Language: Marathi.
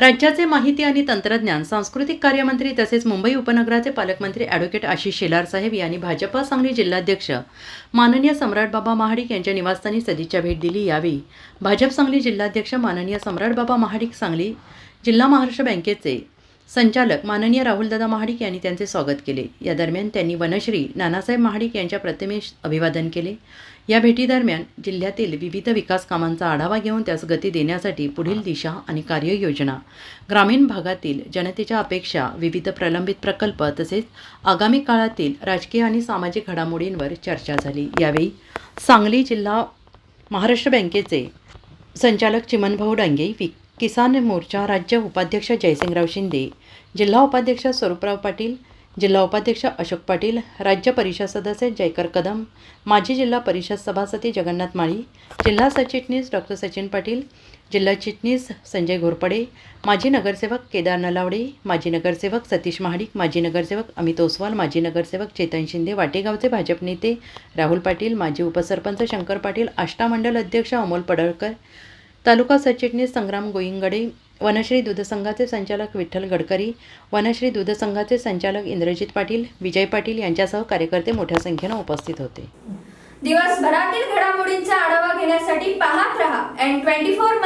राज्याचे माहिती आणि तंत्रज्ञान सांस्कृतिक कार्यमंत्री तसेच मुंबई उपनगराचे पालकमंत्री ॲडव्होकेट आशिष शेलार साहेब यांनी भाजपा सांगली जिल्हाध्यक्ष माननीय सम्राटबाबा महाडिक यांच्या निवासस्थानी सदिच्छा भेट दिली यावेळी. भाजप सांगली जिल्हाध्यक्ष माननीय सम्राट बाबा महाडिक सांगली जिल्हा महाराष्ट्र बँकेचे संचालक माननीय राहुलदादा महाडिक यांनी त्यांचे स्वागत केले. या दरम्यान त्यांनी वनश्री नानासाहेब महाडिक यांच्या प्रतिमेस अभिवादन केले. या भेटीदरम्यान जिल्ह्यातील विविध विकास कामांचा आढावा घेऊन त्यास गती देण्यासाठी पुढील दिशा आणि कार्ययोजना ग्रामीण भागातील जनतेच्या अपेक्षा विविध प्रलंबित प्रकल्प तसेच आगामी काळातील राजकीय आणि सामाजिक घडामोडींवर चर्चा झाली. यावेळी सांगली जिल्हा महाराष्ट्र बँकेचे संचालक चिमनभाऊ डांगे वि किसान मोर्चा राज्य उपाध्यक्ष जयसिंगराव शिंदे जिल्हा उपाध्यक्ष स्वरूपराव पाटील जिल्हा उपाध्यक्ष अशोक पाटील राज्य परिषद सदस्य जयकर कदम माजी जिल्हा परिषद सभासदी जगन्नाथ माळी जिल्हा सरचिटणीस डॉक्टर सचिन पाटील जिल्हा चिटणीस संजय घोरपडे माजी नगरसेवक केदार नलावडे माजी नगरसेवक सतीश महाडिक माजी नगरसेवक अमित ओसवाल माजी नगरसेवक चेतन शिंदे वाटेगावचे भाजप नेते राहुल पाटील माजी उपसरपंच शंकर पाटील आष्टा मंडल अध्यक्ष अमोल पडळकर तालुका सरचिटणीस संग्राम गोईंगडे वनश्री दूध संघाचे संचालक विठ्ठल गडकरी वनश्री दूध संघाचे संचालक इंद्रजित पाटील विजय पाटील यांच्यासह कार्यकर्ते मोठ्या संख्येनं उपस्थित होते. दिवसभरातील घडामोडींचा आढावा घेण्यासाठी पाहत रहा एन ट्वेंटी फोर